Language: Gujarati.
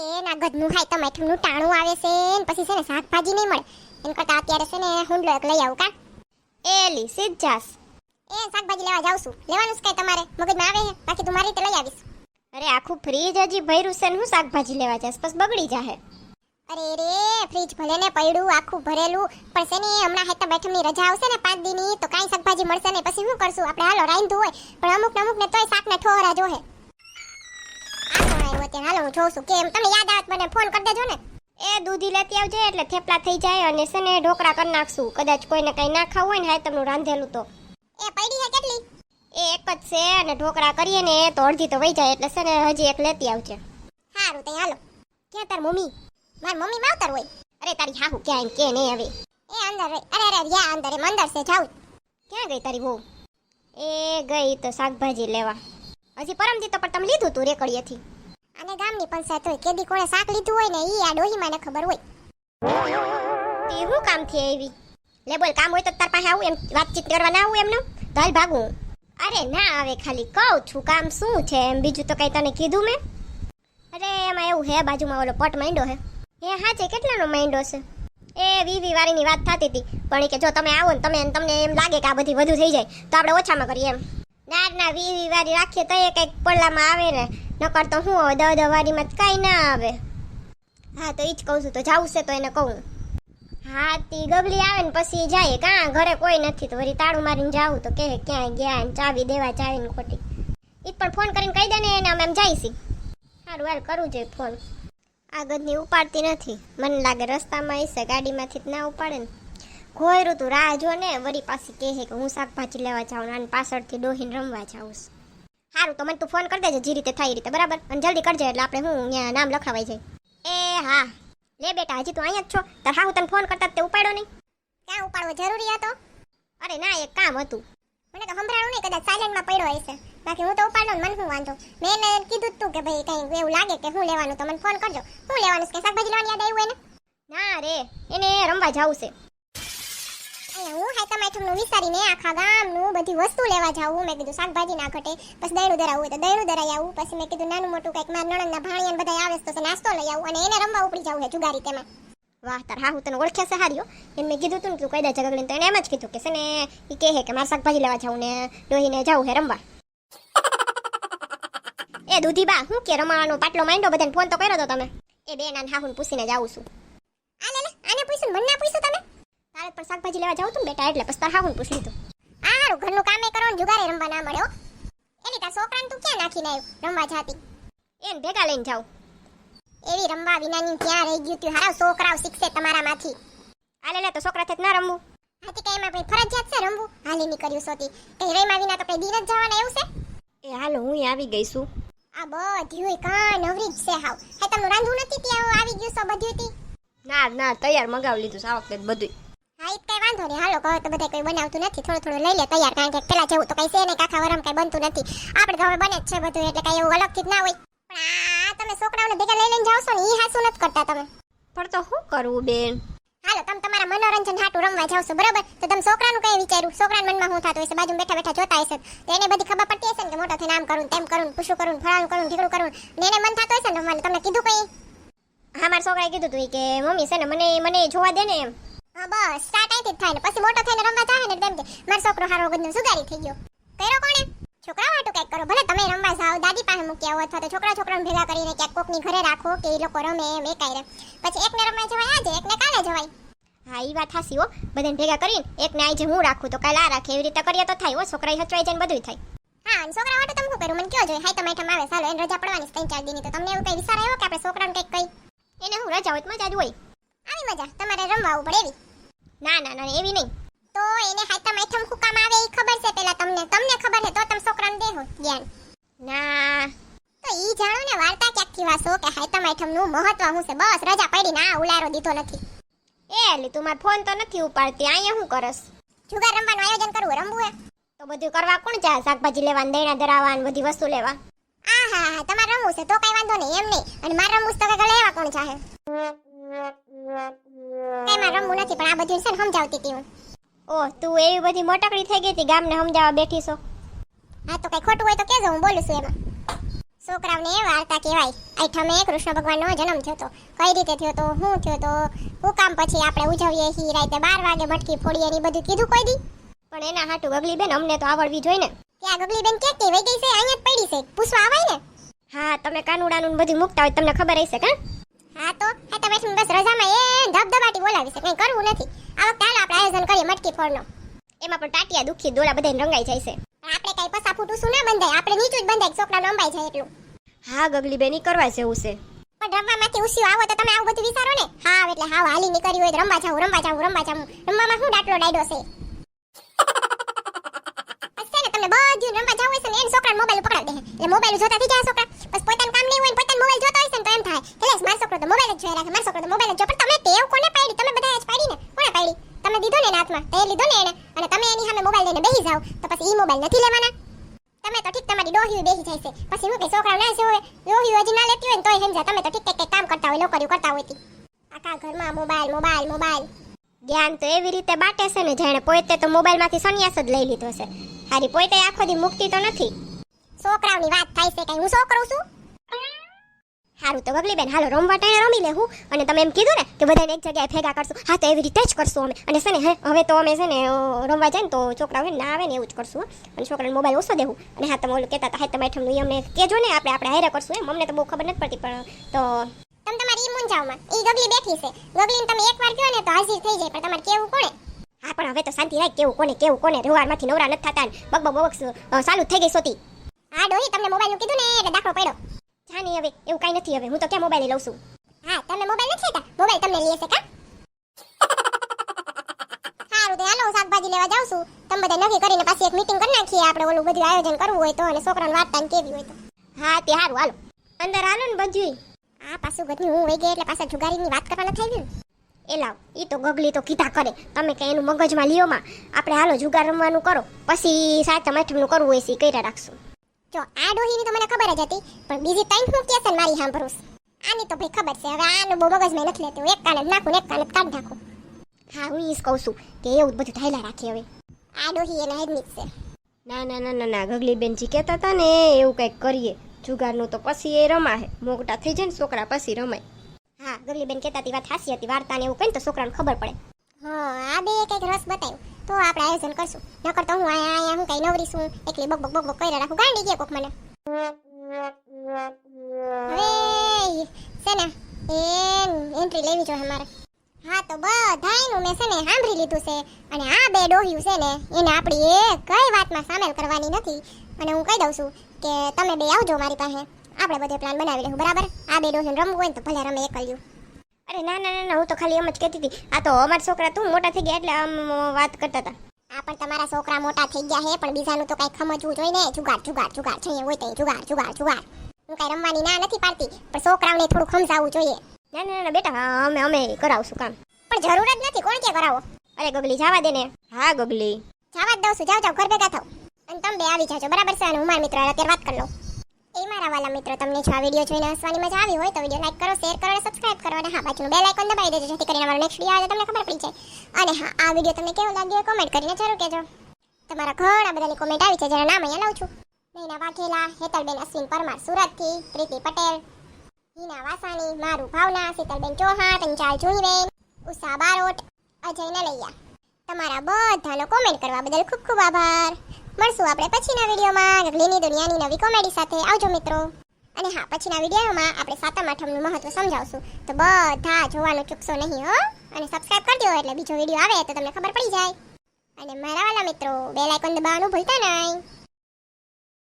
એના ગધનું હાય ટમાટરનું ટાણું આવે છે ને પછી છે ને શાકભાજી નહીં મળે. એમ કરતા અત્યારે છે ને હુંડલો એક લઈ આવું કા? એલી સિદ્ધાસ એ શાકભાજી લેવા જાઉં છું. લેવાનું છે તમારે? મગજમાં આવે છે? બાકી તું મારી રીતે લઈ આવીશ. અરે આખું ફ્રીજ હજી ભર્યું છે ને હું શાકભાજી લેવા જઈશ બસ બગડી જાહે. અરે રે ફ્રીજ ભલે ને પડ્યું આખું ભરેલું પણ છે ને હમણાં હેતા બેઠમની રજા આવશે ને પાંચ દિનની તો કાંઈ શાકભાજી મળશે ને પછી શું કરશું? આપણે હાલો રાંધવું હોય પણ અમુક અમુક ને તોય શાક ને ઠોરા જોહે. અત્યારે હાલો, હું જોઉં છું. કેમ? તમને યાદ આવે મને ફોન કરી દેજો ને. એ દૂધી લેતી આવજે એટલે થેપલા થઈ જાય અને છે ને ઢોકળા કરી નાખશું. કદાચ કોઈને કંઈ ના ખાવું હોય ને, હાય તમને રાંધેલું તો. એ પડી હે કેટલી? એ એક જ છે અને ઢોકળા કરીએ ને તો અડધી તો વહી જાય એટલે છે ને હજી એક લેતી આવજે. સારું તઈ હાલો. ક્યાં તાર મમ્મી? મારી મમ્મી માવતર હોય? અરે, તારી હાહુ ક્યાં કે નહીં હવે? એ અંદર હોય. અરે અરે, યા અંદર, એમ અંદર છે, જાઉં. ક્યાં ગઈ તારી બહુ? એ ગઈ તો શાકભાજી લેવા. હજી પરમથી તો પણ તમે લીધું તું રેકડીએથી. અને ગામની પંચાયત હોય, કેદી કોણે શાક લીધું હોય ને ઈ આ ડોહીમાં ને ખબર હોય. તે શું કામથી આવી? લે બોલ કામ હોય તો તાર પાસે આવું એમ, વાતચીત કરવા ના આવું એમને? હાલ ભાગું. અરે ના આવે ખાલી, કહું છું કામ શું છે એમ? બીજું તો કઈ તને કીધું મેં? અરે એમાં એવું હે, બાજુમાં ઓલો પટ માંડ્યો હે. એ છે કેટલાનો માંડ્યો છે? એ વીવી વાળીની વાત થતી હતી, પણ કે જો તમે આવો ને તમે તમને એમ લાગે કે આ બધી વધુ થઈ જાય, તો આપણે ઓછામાં કરીએ એમ. ના ના, વીવી વારી રાખીએ તો એ કંઈક પડલામાં આવે ને. નકર તો શું હવે દહ દવારીમાં કાંઈ ના આવે. હા, તો એ જ કહું છું, તો જાવું છે તો એને કહું. હા, તી ગબલી આવે ને પછી જાય. કાં ઘરે કોઈ નથી, તો વળી તાળું મારીને જાવું તો કે ક્યાંય ગયા ને ચાવી દેવા ચાવીને ખોટી. એ પણ ફોન કરીને કહી દે ને એને, અમે એમ જઈશી સારું, હાલ કરું જોઈએ ફોન. આગળની ઉપાડતી નથી. મને લાગે રસ્તામાં હશે ગાડીમાંથી જ ના ઉપાડે ને. ઘોયરું તું રાહ જો ને વળી પાછી કહે કે હું શાકભાજી લેવા જાઉં ને આને પાછળથી ડોહીને રમવા જાઉં છું. સારું તો મને તું ફોન કરી દેજે, જે રીતે થાય એ રીતે, બરાબર? અને જલ્દી કરજે, એટલે આપણે હું અહીંયા નામ લખાવાઈ જાય એ હા. લે બેટા, હજી તું અહીંયા જ છો. તાર હા, હું તને ફોન કરતા તે ઉપાડો નહીં. ક્યાં ઉપાડવો? જરૂરી હતો? અરે ના, એક કામ હતું. મને તો સંભળાણું નહીં, કદાચ સાયલેન્ટમાં પડ્યો હશે. બાકી હું તો ઉપાડલો ને, મને શું વાંધો? મેં એને કીધું તું કે ભાઈ કંઈ એવું લાગે કે હું લેવાનું, તો મને ફોન કરજો. હું લેવાનું કે શાકભાજી લેવાની યાદ આવ્યું એને? ના રે, એને રમવા જવું છે. અહીંયા હું હાય ટમાટરનું વિચારીને આખા ગામનું બધી વસ્તુ લેવા જાવું મેં કીધું શાકભાજી ના ઘટે, પછી દહીંનું દરાવું હોય તો દહીંનું દરાઈ આવું. પછી મેં કીધું નાનું મોટું કંઈક, મારા નણંદના ભાણિયાને બધા આવે તો નાસ્તો લઈ આવું અને એને રમવા ઉપડી જવું હે જુગારી તેમાં. વાહ, તાર હા હું તને ઓળખ્યા છે એમ મેં કીધું તું ને તું કઈ દે જગગડીને તો એને એમ જ કીધું કે છે ને એ કહે કે મારે શાકભાજી લેવા જાવું ને, ડોહીને જાવું હે રમવા. એ દૂધી બા, હું કે રમાવાનો પાટલો માંડ્યો બધાને ફોન તો કર્યો તો તમે? એ બે નાન હાહુને પૂછીને જાઉં છું. આ લે લે આને પૂછ્યું મને ના તમે? તારે પણ શાકભાજી લેવા જાવ તું બેટા એટલે પછી તાર પૂછ લીધું. આ હારું ઘરનું કામે કરો ને જુગારે રમવા ના મળ્યો એની તાર છોકરાને તું ક્યાં નાખીને આવ્યું રમવા જાતી. એમ ભેગા લઈને જાઉં. એવી રમવા વિનાની ક્યાં રહી ગયું તું. હારા છોકરાઓ શીખશે તમારામાંથી. માંથી લે તો છોકરાથી જ ના રમવું. હાથી કઈ એમાં ફરજિયાત છે રમવું? હાલી નીકળ્યું સોતી. કઈ રેમા વિના તો કઈ દિન જ જવાના એવું છે? એ હાલો હું આવી ગઈ છું. આ બધી હોય કાં નવરી જ છે હાવ. હે તમને રાંધવું નથી ત્યાં? આવી ગયું છો બધી ના ના તૈયાર મંગાવી લીધું આ વખતે બધું વાંધો નહીં. હાલો કહો તો બધા કોઈ બનાવતું નથી. થોડું થોડું લઈ લે તૈયાર કારણ કે પેલા જેવું તો કઈ છે નહીં કાખા વરમ કઈ બનતું નથી. આપણે તો હવે બને જ છે બધું એટલે કઈ એવું અલગથી જ ના હોય. પણ આ તમે છોકરાઓને ભેગા લઈ લઈને જાવ છો ને એ હાસું નથી કરતા તમે. પણ તો શું કરવું બેન? હાલો તમે તમારા મનોરંજન હાટું રમવા જાવ છો બરાબર? તો તમે છોકરાનું કઈ વિચાર્યું? છોકરાના મનમાં શું થતું હશે? બાજુ બેઠા બેઠા જોતા હશે. તો એને બધી ખબર પડતી હશે ને કે મોટો થઈને આમ કરું તેમ કરું પૂછું કરું ફળાનું કરું ઢીકડું કરું ને. એને મન થતું હશે ને રમવાનું? તમને કીધું કઈ? હા મારા છોકરાએ કીધું તું કે મમ્મી છે ને મને મને જોવા દે ને એમ. હા બસ. સ્ટાર્ટ અહીંથી જ થાય ને. પછી મોટો થઈને રમવા જાય ને તેમ કે મારો છોકરો હારો વગરનો સુધારી થઈ ગયો. કર્યો કોણે? છોકરા હાટું કંઈક કરો. ભલે તમે રમવા જાઓ દાદી પાસે મૂકી આવો અથવા તો છોકરા છોકરાને ભેગા કરીને ક્યાંક કોકની ઘરે રાખો કે એ લોકો રમે એમ એકાઈ રહે. પછી એકને રમવા જવાય આજે એકને કાલે જવાય. હા એ વાત હાસી હો. બધાને ભેગા કરીને એકને આજે હું રાખું તો કાલે આ રાખે. એવી રીતે કરીએ તો થાય હો. છોકરાએ હચવાઈ જાય ને બધું થાય. હા અને છોકરા માટે તમે શું કર્યું? મને કયો જોઈએ? હાઈ તમે આવે. ચાલો એને રજા પડવાની ત્રણ ચાર દીની તો તમને એવું કઈ વિચાર આવ્યો કે આપણે છોકરાને કંઈક કઈ એને હું રજા હોય તો મજા જ હોય. આવી મજા, તમારે રમવા આવવું પડે એવી. ના ના ના, એવી નહીં. તો એને હાઈતમ આઈટમ શું કામ આવે એ ખબર છે પેલા તમને? તમને ખબર છે તો તમે છોકરાને દેહો જ્ઞાન ના. તો ઈ જાણો ને, વાર્તા ક્યાંકથી વાસો કે હાઈતમ આઈટમનું મહત્વ શું છે? બસ, રજા પડી ના ઉલારો દીધો નથી. એ લી, તું મારો ફોન તો નથી ઉપાડતી, અહીંયા શું કરસ? જુગાર રમવાનું આયોજન કરવું રમવું, હે? તો બધું કરવા કોણ જાય? શાકભાજી લેવા ને દૈણા ધરાવવા ને બધી વસ્તુ લેવા. આ હા હા તમારે રમવું છે તો કઈ વાંધો નહીં, એમ નહીં. અને મારે રમવું છે તો કઈ લેવા કોણ ચાહે મારે રમવું નથી પણ આ બધું છે ને સમજાવતી હતી હું. ઓહ તું એવી બધી મોટકડી થઈ ગઈ હતી ગામને સમજાવવા બેઠી છો. હા તો કઈ ખોટું હોય તો કેજો હું બોલું છું એમાં. છોકરાઓને વાર્તા કહેવાય. આઠમે કૃષ્ણ ભગવાનનો જન્મ થયો તો. કઈ રીતે થયો તો શું થયો તો હું કામ પછી આપણે ઉજવીએ હી રાતે બાર વાગે મટકી ફોડીએ ને બધું કીધું કોઈ દી? પણ એના હાટું ગગલી બેન અમને તો આવડવી જોઈએ ને. ત્યાં ગગલી બેન ક્યાં વઈ ગઈ છે અહીંયા જ પડી છે. પૂછવા આવાય ને? હા તમે કાનુડાનું બધું મૂકતા હોય તમને ખબર હશે કા? હા તો હા તમે બેઠીને બસ રજામાં એ ધબધબાટી બોલાવી છે કંઈ કરવું નથી. આ વખતે હાલો આપણે આયોજન કરીએ મટકી ફોડનો એમાં પણ ટાટિયા દુખી દોલા બધાને રંગાઈ જાય છે. પણ આપણે કઈ પસા ફૂટું શું ના બંધાય આપણે નીચું જ બંધાય છોકરા લંબાઈ જાય એટલું. હા ગગલી બેની કરવા જેવું છે. પણ રમવામાંથી ઉસ્યું આવો તો તમે આવું બધું વિચારો ને? હા એટલે હા હાલી નીકળી હોય રમવા જાવ રમવા જાવ રમવા જાવ રમવામાં શું ડાટલો ડાયડો છે? છે તમને બધું રમવા જાવ હોય છે ને એને છોકરાને મોબાઈલ પકડાવી દે. એટલે મોબાઈલ જોતા થઈ જાય છોકરા. બસ પોતાનું કામ નહીં હોય પોતાનો મોબાઈલ જોતો હોય ને. મોબાઈલ રાખે મારો છોકરો તો મોબાઈલ જ જો પણ તમે ટેવ કોને પાડી? તમે બધા જ પાડી ને કોને પાડી? તમે દીધો ને એના હાથમાં તે લીધો ને એને અને તમે એની સામે મોબાઈલ લઈને બેસી જાવ તો પછી ઈ મોબાઈલ નથી લેવાના. તમે તો ઠીક તમારી ડોહી બેસી જાય છે. પછી હું કે છોકરા ના છે હોય ડોહી હજી ના લેતી હોય ને તોય સમજા તમે તો ઠીક કંઈક કામ કરતા હોય નોકરીઓ કરતા હોય આખા ઘરમાં મોબાઈલ મોબાઈલ મોબાઈલ જ્ઞાન તો એવી રીતે બાટે છે ને જાણે પોતે તો મોબાઈલમાંથી સન્યાસ જ લઈ લીધો છે. હારી પોતે આખો દી મુક્તિ તો નથી. છોકરાઓની વાત થાય છે કઈ? હું છોકરો છું? સારું તો ગગલી બેન હાલો રમવા ટાણે રમી લેવું અને તમે એમ કીધું ને કે બધાને એક જગ્યાએ ભેગા કરશું. હા તો એવી રીતે જ કરશું અમે. અને છે ને હે હવે તો અમે છે ને રમવા જાય ને તો છોકરાઓ હોય ને ના આવે ને એવું જ કરશું અને છોકરાને મોબાઈલ ઓછો દેવું અને હા તમે ઓલું કહેતા હતા હા તમે ઠમનું અમને કહેજો ને આપણે આપણે હારે કરશું એમ. અમને તો બહુ ખબર નથી પડતી પણ તો તમે તમારી ઈ મૂંઝાવમાં. ઈ ગગલી બેઠી છે. ગગલીને તમે એકવાર કહો ને તો હાજર થઈ જાય પણ તમારે કેવું કોણે? હા પણ હવે તો શાંતિ રાખ કેવું કોને કેવું કોને. રવારમાંથી નવરા નથી થતા બગ બગ બગ ચાલુ થઈ ગઈ સોતી હા ડોહી તમને મોબાઈલ કીધું ને એટલે દાખલો પડ્યો. જાની હવે, એવું કાંઈ નથી હવે. હું તો ક્યાં મોબાઈલ લઉં છું? હા તમે મોબાઈલ નથી લેતા? મોબાઈલ તમને લઈએ છે કા? સારું, તો હાલો શાકભાજી લેવા જાઉં છું. તમે બધા નક્કી કરીને પાછી એક મીટિંગ કરી નાખીએ. આપણે ઓલું બધું આયોજન કરવું હોય તો અને છોકરાને વાર્તા કેવી હોય તો. હા, તે સારું હાલો. અંદર હાલો ને બધું આ પાછું ઘરની હું વહી એટલે પાછા જુગારીની વાત કરવાના થઈ ગયું એ લાવ એ તો ગગલી તો કીધા કરે. તમે કે એનું મગજમાં લિયોમાં આપણે હાલો જુગાર રમવાનું કરો. પછી સાતમ આઠમનું કરવું હોય છે કર્યા રાખશું. જો આ ડોહીની તો મને ખબર જ હતી પણ બીજી ત્રણ મૂકી હશે મારી સાંભળું. આની તો ભાઈ ખબર છે હવે આનું બહુ મગજમાં નથી લેતું એક કાને નાખું ને એક કાને કાઢ નાખું. હા હું ઈસ કહું છું કે એવું જ બધું ઢાયલા રાખીએ હવે. આ ડોહી એના હેડની જ છે. ના ના ના ના ના ગગલી બેનજી કહેતા હતા ને એવું કંઈક કરીએ. જુગારનું તો પછી એ રમાહે મોટા થઈ જાય ને છોકરા પછી રમાય. હા ગગલી બેન કહેતા હતી વાત હાસી હતી વાર્તાને એવું કઈ તો છોકરાને ખબર પડે. હા આ બે કંઈક રસ બતાવ્યું તો આપણે આયોજન કરશું. નકર તો હું અહીંયા અહીંયા હું કઈ નવરી છું. એકલી બક બક બક બક કરી રાખું. ગાંડી ગયા કોક મને. હવે છે ને એ એન્ટ્રી લેવી જોઈએ મારે. હા તો બધાયનું મેં છે ને સાંભળી લીધું છે. અને આ બે ડોહ્યું છે ને, એને આપણી એ કઈ વાતમાં સામેલ કરવાની નથી. અને હું કહી દઉં છું કે તમે બે આવજો મારી પાસે. આપણે બધે પ્લાન બનાવી લઈશું બરાબર? આ બે ડોહ્યું રમવું હોય ને તો ભલે રમે એકલ્યું અરે ના ના ના હું તો ખાલી એમ જ કહેતી હતી. આ તો અમારા છોકરા તું મોટા થઈ ગયા એટલે આમ વાત કરતા હતા. આ પણ તમારા છોકરા મોટા થઈ ગયા હે પણ બીજાનું તો કઈ ખમજવું જોઈએ ને. જુગાડ જુગાડ જુગાડ છે હોય તો જુગાડ જુગાડ જુગાડ હું કઈ રમવાની ના નથી પાડતી પણ છોકરાઓને થોડું ખમજાવવું જોઈએ. ના ના ના બેટા અમે અમે કરાવશું કામ. પણ જરૂર જ નથી કોણ કે કરાવો? અરે ગગલી જવા દે ને. હા ગગલી. જવા જ દઉં છું જાવ જાવ ઘર ભેગા થાવ અને તમે બે આવી જાજો બરાબર છે? અને હું મારા મિત્ર અત્યારે વાત કરી લઉં. એ મારા વાલા મિત્રો, તમને જો આ વીડિયો જોઈને હસવાની મજા આવી હોય તો વીડિયો લાઈક કરો, શેર કરો અને સબસ્ક્રાઇબ કરો. અને હા, બાજુનું બેલ આઇકોન દબાવી દેજો, જેથી કરીને અમારો નેક્સ્ટ વીડિયો આવે તમને ખબર પડી જાય. અને હા, આ વીડિયો તમને કેવો લાગ્યો કોમેન્ટ કરીને જરૂર કહેજો. તમારા ઘણા બધાની કોમેન્ટ આવી છે, જેના નામ અહીંયા લઉં છું. નૈના વાઘેલા, હેતલબેન અશ્વિન પરમાર સુરતથી, પ્રીતિ પટેલ, હિના વાસાણી, મારું ભાવના, શીતલબેન ચૌહાણ પંચાલ જુણીબેન ઉષા બારોટ, અજય નલૈયા. તમારા બધાનો કોમેન્ટ કરવા બદલ ખૂબ ખૂબ આભાર. મળશું આપણે પછીના વિડીયોમાં. ગગલીની દુનિયાની નવી કોમેડી સાથે આવજો મિત્રો. અને હા, પછીના વિડીયોમાં આપણે સાતમ આઠમનું મહત્વ સમજાવશું. તો બધા જોવાનું ચૂકશો નહીં, હો. અને સબસ્ક્રાઇબ કરી દો એટલે બીજો વીડિયો આવે તો તમને ખબર પડી જાય. અને મારા વાલા મિત્રો બેલ આઇકોન દબાવવાનું ભૂલતા નહીં.